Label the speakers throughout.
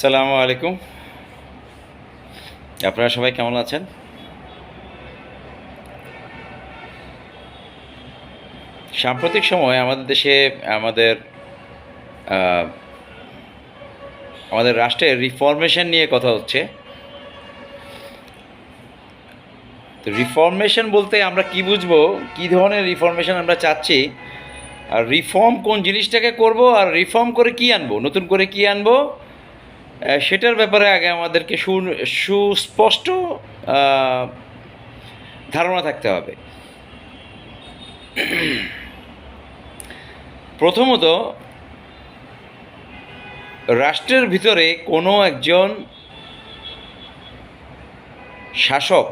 Speaker 1: সালামু আলাইকুম। আপনারা সবাই কেমন আছেন? সাম্প্রতিক সময় আমাদের দেশে, আমাদের আমাদের রাষ্ট্রের রিফর্মেশন নিয়ে কথা হচ্ছে। তো রিফর্মেশন বলতে আমরা কি বুঝব? কি ধরনের রিফর্মেশন আমরা চাচ্ছি? আর রিফর্ম কোন জিনিসটাকে করব? আর রিফর্ম করে কি আনব? নতুন করে কি আনব? সেটার ব্যাপারে আগে আমাদেরকে সু সুস্পষ্ট ধারণা থাকতে হবে। প্রথমত, রাষ্ট্রের ভিতরে কোনো একজন শাসক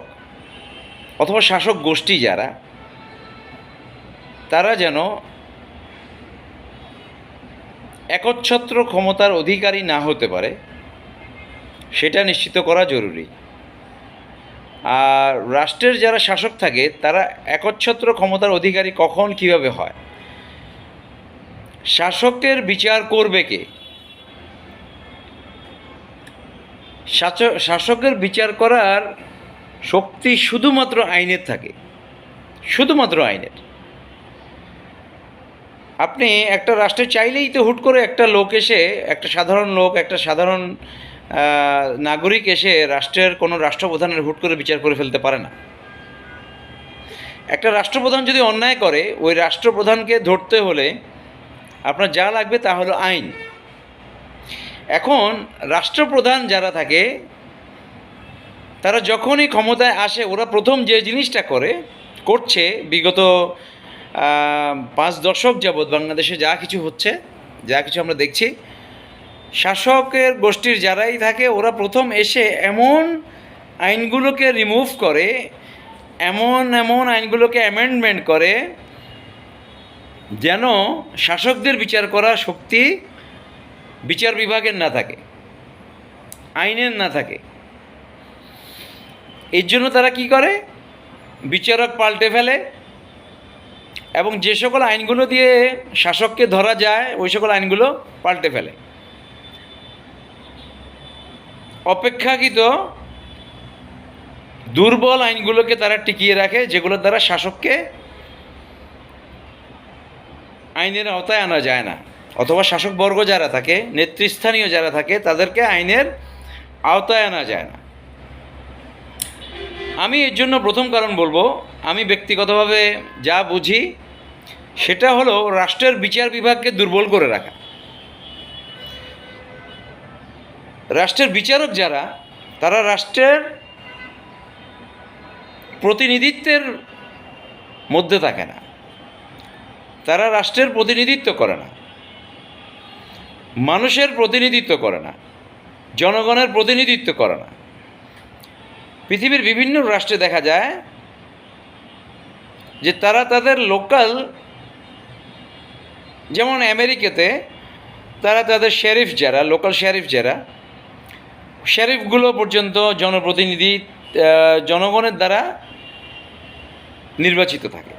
Speaker 1: অথবা শাসক গোষ্ঠী যারা, তারা যেন একচ্ছত্র ক্ষমতার অধিকারী না হতে পারে সেটা নিশ্চিত করা জরুরি। আর রাষ্ট্রের যারা শাসক থাকে, তারা একচ্ছত্র ক্ষমতার অধিকারী কখন কীভাবে হয়? শাসকের বিচার করবে কে? শাসক- শাসকের বিচার করার শক্তি শুধুমাত্র আইনের থাকে। শুধুমাত্র আইনের। আপনি একটা রাষ্ট্রে চাইলেই তো হুট করে একটা লোক এসে, একটা সাধারণ লোক, একটা সাধারণ নাগরিক এসে রাষ্ট্রের কোনো রাষ্ট্রপ্রধানের হুট করে বিচার করে ফেলতে পারে না। একটা রাষ্ট্রপ্রধান যদি অন্যায় করে, ওই রাষ্ট্রপ্রধানকে ধরতে হলে আপনার যা লাগবে তা হলো আইন। এখন রাষ্ট্রপ্রধান যারা থাকে, তারা যখনই ক্ষমতায় আসে, ওরা প্রথম যে জিনিসটা করে, করছে, বিগত পাঁচ দশক যাবৎ বাংলাদেশে যা কিছু হচ্ছে, যা কিছু আমরা দেখছি শাসকের গোষ্ঠীর যারাই থাকে, ওরা প্রথম এসে এমন আইনগুলোকে রিমুভ করে, এমন এমন আইনগুলোকে অ্যামেন্ডমেন্ট করে, যেন শাসকদের বিচার করা শক্তি বিচার বিভাগের না থাকে, আইনের না থাকে। এর জন্য তারা কি করে? বিচারক পাল্টে ফেলে এবং যে সকল আইনগুলো দিয়ে শাসককে ধরা যায়, ওই সকল আইনগুলো পাল্টে ফেলে। অপেক্ষাকৃত দুর্বল আইনগুলোকে তারা টিকিয়ে রাখে, যেগুলোর দ্বারা শাসককে আইনের আওতায় আনা যায় না। অথবা শাসকবর্গ যারা থাকে, নেতৃস্থানীয় যারা থাকে, তাদেরকে আইনের আওতায় আনা যায় না। আমি এর জন্য প্রথম কারণ বলব, আমি ব্যক্তিগতভাবে যা বুঝি, সেটা হলো রাষ্ট্রের বিচার বিভাগকে দুর্বল করে রাখা। রাষ্ট্রের বিচারক যারা, তারা রাষ্ট্রের প্রতিনিধিত্বের মধ্যে থাকে না। তারা রাষ্ট্রের প্রতিনিধিত্ব করে না। মানুষের প্রতিনিধিত্ব করে না। জনগণের প্রতিনিধিত্ব করে না। পৃথিবীর বিভিন্ন রাষ্ট্রে দেখা যায় যে তারা তাদের লোকাল, যেমন আমেরিকাতে, তারা তাদের শেরিফ যারা, লোকাল শেরিফ যারা শেরিফগুলো পর্যন্ত জনপ্রতিনিধি জনগণের দ্বারা নির্বাচিত থাকে।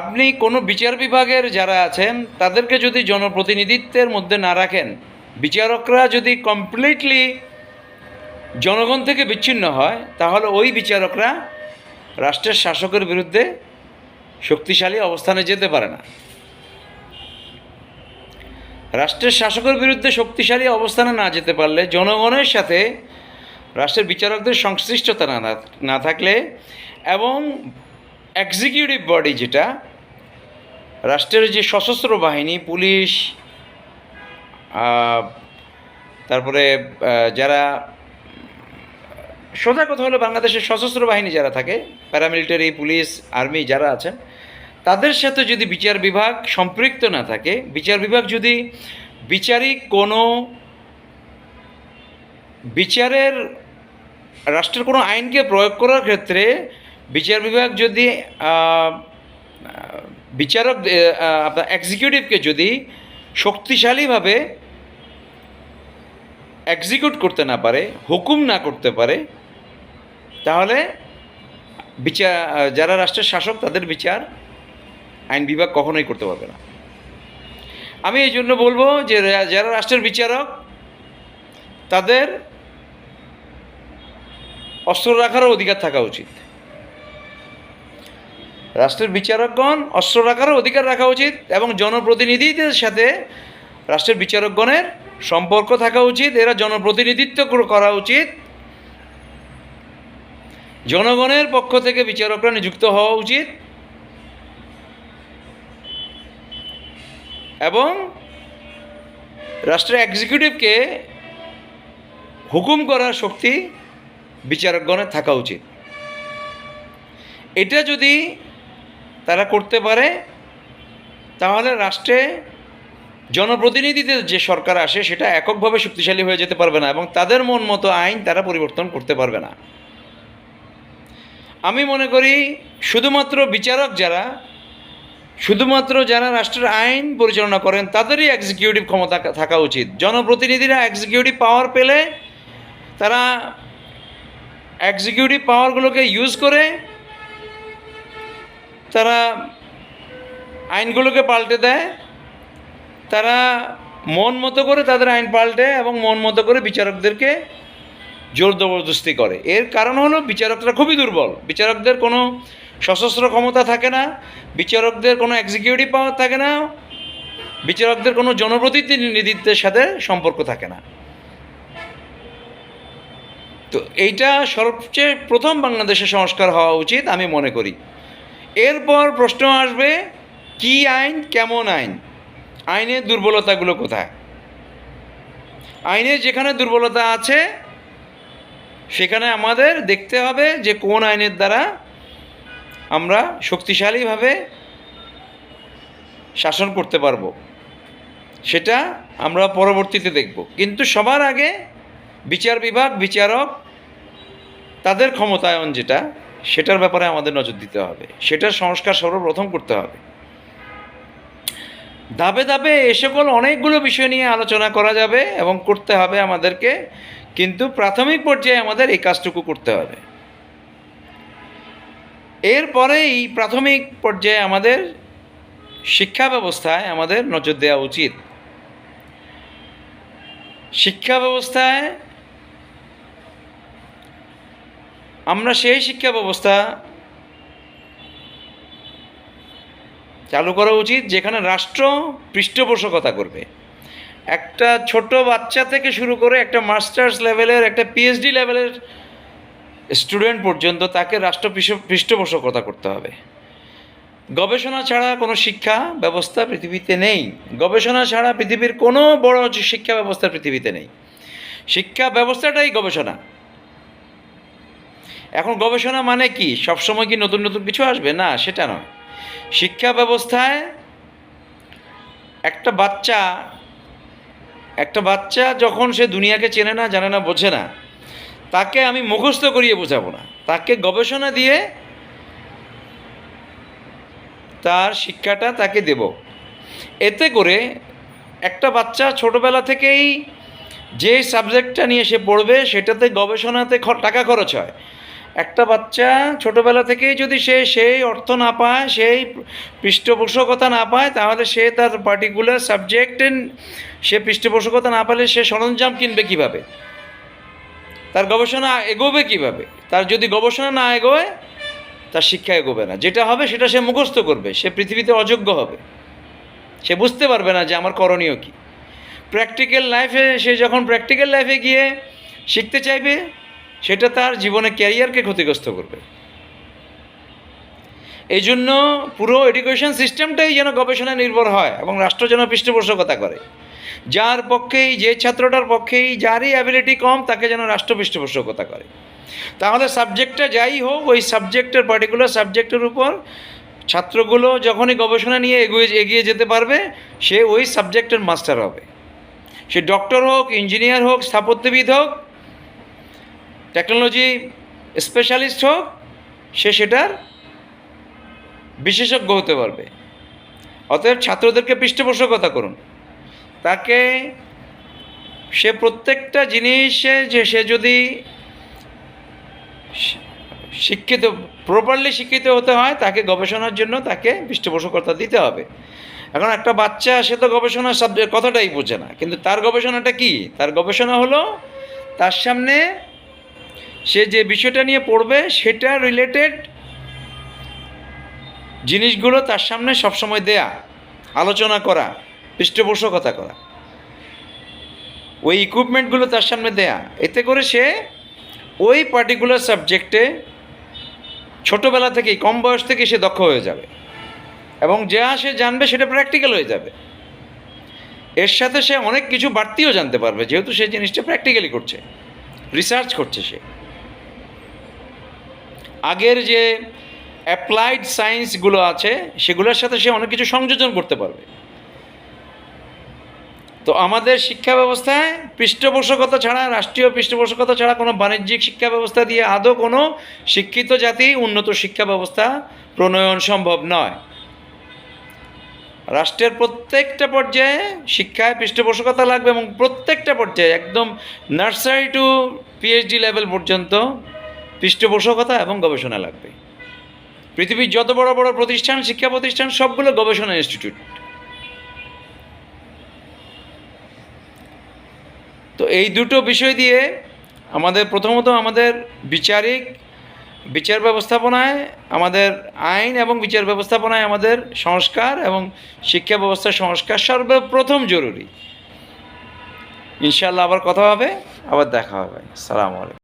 Speaker 1: আপনি কোনো বিচার বিভাগের যারা আছেন, তাদেরকে যদি জনপ্রতিনিধিত্বের মধ্যে না রাখেন, বিচারকরা যদি কমপ্লিটলি জনগণ থেকে বিচ্ছিন্ন হয়, তাহলে ওই বিচারকরা রাষ্ট্রের শাসকের বিরুদ্ধে শক্তিশালী অবস্থানে যেতে পারে না। রাষ্ট্রের শাসকের বিরুদ্ধে শক্তিশালী অবস্থানে না যেতে পারলে জনগণের সাথে রাষ্ট্রের বিচারকদের সংশ্লিষ্টতা না না থাকলে এবং এক্সিকিউটিভ বডি যেটা, রাষ্ট্রের যে সশস্ত্র বাহিনী, পুলিশ তারপরে যারা, সোজা কথা হলো বাংলাদেশের সশস্ত্র বাহিনী যারা থাকে প্যারামিলিটারি পুলিশ আর্মি যারা আছেন তাদের সাথে যদি বিচার বিভাগ সম্পৃক্ত না থাকে, বিচার বিভাগ যদি বিচারিক কোনো বিচারের, রাষ্ট্রের কোনো আইনকে প্রয়োগ করার ক্ষেত্রে বিচার বিভাগ যদি বিচারক আপনার এক্সিকিউটিভকে যদি শক্তিশালীভাবে এক্সিকিউট করতে না পারে, হুকুম না করতে পারে, তাহলে বিচার যারা রাষ্ট্রের শাসক তাদের বিচার আইন বিভাগ কখনোই করতে পারবে না। আমি এই জন্য বলব যে যারা রাষ্ট্রের বিচারক, তাদের অস্ত্র রাখারও অধিকার থাকা উচিত। রাষ্ট্রের বিচারকগণ অস্ত্র রাখারও অধিকার রাখা উচিত এবং জনপ্রতিনিধিদের সাথে রাষ্ট্রের বিচারকগণের সম্পর্ক থাকা উচিত, এরা জনপ্রতিনিধিত্ব করা উচিত। জনগণের পক্ষ থেকে বিচারকরা নিযুক্ত হওয়া উচিত। এবং রাষ্ট্রের এক্সিকিউটিভকে হুকুম করার শক্তি বিচারকগণের থাকা উচিত। এটা যদি তারা করতে পারে, তাহলে রাষ্ট্রে জনপ্রতিনিধিদের যে সরকার আসে, সেটা এককভাবে শক্তিশালী হয়ে যেতে পারবে না এবং তাদের মন মতো আইন তারা পরিবর্তন করতে পারবে না। আমি মনে করি, শুধুমাত্র বিচারক যারা শুধুমাত্র যারা রাষ্ট্রের আইন পরিচালনা করেন, তাদেরই এক্সিকিউটিভ ক্ষমতা থাকা উচিত। জনপ্রতিনিধিরা এক্সিকিউটিভ পাওয়ার পেলে তারা এক্সিকিউটিভ পাওয়ারগুলোকে ইউজ করে তারা আইনগুলোকে পাল্টে দেয়, তারা মন মতো করে তাদের আইন পাল্টে এবং মন মতো করে বিচারকদেরকে জোর জবরদস্তি করে। এর কারণ হলো বিচারকরা খুবই দুর্বল। বিচারকদের কোনো সশস্ত্র ক্ষমতা থাকে না, বিচারকদের কোনো এক্সিকিউটিভ পাওয়ার থাকে না, বিচারকদের কোনো জনপ্রতিনিধিত্বের সাথে সম্পর্ক থাকে না। তো এইটা সবচেয়ে প্রথম বাংলাদেশে সংস্কার হওয়া উচিত আমি মনে করি। এরপর প্রশ্ন আসবে, কি আইন, কেমন আইন? আইনের দুর্বলতাগুলো কোথায়? আইনের যেখানে দুর্বলতা আছে, সেখানে আমাদের দেখতে হবে যে কোন আইনের দ্বারা আমরা শক্তিশালীভাবে শাসন করতে পারব। সেটা আমরা পরবর্তীতে দেখব। কিন্তু সবার আগে বিচার বিভাগ, বিচারক তাদের ক্ষমতায়ন যেটা, সেটার ব্যাপারে আমাদের নজর দিতে হবে। সেটার সংস্কার সর্বপ্রথম করতে হবে। ধাপে ধাপে এ সকল অনেকগুলো বিষয় নিয়ে আলোচনা করা যাবে এবং করতে হবে আমাদেরকে। কিন্তু প্রাথমিক পর্যায়ে আমাদের এই কাজটুকু করতে হবে। এরপরে এই প্রাথমিক পর্যায়ে আমাদের শিক্ষা ব্যবস্থায় আমাদের নজর দেওয়া উচিত। শিক্ষা ব্যবস্থায় আমরা সেই শিক্ষা ব্যবস্থা চালু করা উচিত যেখানে রাষ্ট্র পৃষ্ঠপোষকতা করবে। একটা ছোট বাচ্চা থেকে শুরু করে একটা মাস্টার্স লেভেলের, একটা পিএইচডি লেভেলের স্টুডেন্ট পর্যন্ত তাকে রাষ্ট্র পৃষ্ঠপোষকতা করতে হবে। গবেষণা ছাড়া কোনো শিক্ষা ব্যবস্থা পৃথিবীতে নেই। গবেষণা ছাড়া পৃথিবীর কোনো বড় শিক্ষা ব্যবস্থা পৃথিবীতে নেই। শিক্ষা ব্যবস্থাটাই গবেষণা। এখন গবেষণা মানে কি? সবসময় কি নতুন নতুন কিছু আসবে? না, সেটা নয়। শিক্ষা ব্যবস্থায় একটা বাচ্চা একটা বাচ্চা যখন সে দুনিয়াকে চেনে না, জানে না, বোঝে না তাকে আমি মুখস্থ করিয়ে বোঝাবো না। তাকে গবেষণা দিয়ে তার শিক্ষাটা তাকে দেব। এতে করে একটা বাচ্চা ছোটোবেলা থেকেই যে সাবজেক্টটা নিয়ে সে পড়বে, সেটাতে গবেষণাতে টাকা খরচ হয়। একটা বাচ্চা ছোটোবেলা থেকেই যদি সে সেই অর্থ না পায়, সেই পৃষ্ঠপোষকতা না পায়, তাহলে সে তার পার্টিকুলার সাবজেক্টে সে পৃষ্ঠপোষকতা না পেলে সে সরঞ্জাম কিনবে কীভাবে? তার গবেষণা এগোবে কীভাবে? তার যদি গবেষণা না এগোয়, তার শিক্ষা এগোবে না। যেটা হবে সেটা সে মুখস্থ করবে, সে পৃথিবীতে অযোগ্য হবে। সে বুঝতে পারবে না যে আমার করণীয় কী। প্র্যাকটিক্যাল লাইফে সে যখন প্র্যাকটিক্যাল লাইফে গিয়ে শিখতে চাইবে, সেটা তার জীবনে ক্যারিয়ারকে ক্ষতিগ্রস্ত করবে। এই জন্য পুরো এডুকেশন সিস্টেমটাই যেন গবেষণা নির্ভর হয় এবং রাষ্ট্র যেন পৃষ্ঠপোষকতা করে। যার পক্ষেই, যে ছাত্রটার পক্ষেই যারই অ্যাবিলিটি কম, তাকে যেন রাষ্ট্র পৃষ্ঠপোষকতা করে তাহলে সাবজেক্টটা যাই হোক, ওই সাবজেক্টের পার্টিকুলার সাবজেক্টের উপর ছাত্রগুলো যখনই গবেষণা নিয়ে এগিয়ে এগিয়ে যেতে পারবে, সে ওই সাবজেক্টের মাস্টার হবে। সে ডক্টর হোক ইঞ্জিনিয়ার হোক, স্থাপত্যবিদ হোক টেকনোলজি স্পেশালিস্ট হোক, সে সেটার বিশেষজ্ঞ হতে পারবে। অতএব ছাত্রদেরকে পৃষ্ঠপোষকতা করুন। তাকে সে প্রত্যেকটা জিনিসে যে সে যদি শিক্ষিত প্রপারলি শিক্ষিত হতে হয়, তাকে গবেষণার জন্য তাকে পৃষ্ঠপোষকতা দিতে হবে। এখন একটা বাচ্চা, সে তো গবেষণার সাবজেক্ট কথাটাই বোঝে না। কিন্তু তার গবেষণাটা কি? তার গবেষণা হলো, তার সামনে সে যে বিষয়টা নিয়ে পড়বে, সেটা রিলেটেড জিনিসগুলো তার সামনে সবসময় দেয়া, আলোচনা করা। পৃষ্ঠপোষকতা করা। ওই ইকুইপমেন্টগুলো তার সামনে দেয়া। এতে করে সে ওই পার্টিকুলার সাবজেক্টে ছোটোবেলা থেকেই, কম বয়স থেকে সে দক্ষ হয়ে যাবে। এবং যা সে জানবে সেটা প্র্যাকটিক্যাল হয়ে যাবে। এর সাথে সে অনেক কিছু বাড়তিও জানতে পারবে, যেহেতু সে জিনিসটা প্র্যাকটিক্যালি করছে রিসার্চ করছে সে। আগের যে অ্যাপ্লাইড সায়েন্সগুলো আছে, সেগুলোর সাথে সে অনেক কিছু সংযোজন করতে পারবে। তো আমাদের শিক্ষা ব্যবস্থায় পৃষ্ঠপোষকতা ছাড়া, রাষ্ট্রীয় পৃষ্ঠপোষকতা ছাড়া কোনো বাণিজ্যিক শিক্ষা ব্যবস্থা দিয়ে আদৌ কোনো শিক্ষিত জাতি উন্নত শিক্ষা ব্যবস্থা প্রণয়ন সম্ভব নয়। রাষ্ট্রের প্রত্যেকটা পর্যায়ে শিক্ষায় পৃষ্ঠপোষকতা লাগবে এবং প্রত্যেকটা পর্যায়ে, একদম নার্সারি টু পিএইচডি লেভেল পর্যন্ত পৃষ্ঠপোষকতা এবং গবেষণা লাগবে। পৃথিবীর যত বড় বড় প্রতিষ্ঠান, শিক্ষা প্রতিষ্ঠান, সবগুলো গবেষণা ইনস্টিটিউট। তো এই দুটো বিষয় দিয়ে আমাদের প্রথমত আমাদের বিচারিক বিচার ব্যবস্থাপনায়, আমাদের আইন এবং বিচার ব্যবস্থাপনায় আমাদের সংস্কার এবং শিক্ষা ব্যবস্থা সংস্কার সর্বপ্রথম জরুরি। ইনশাল্লাহ আবার কথা হবে, আবার দেখা হবে। সালাম আলাইকুম।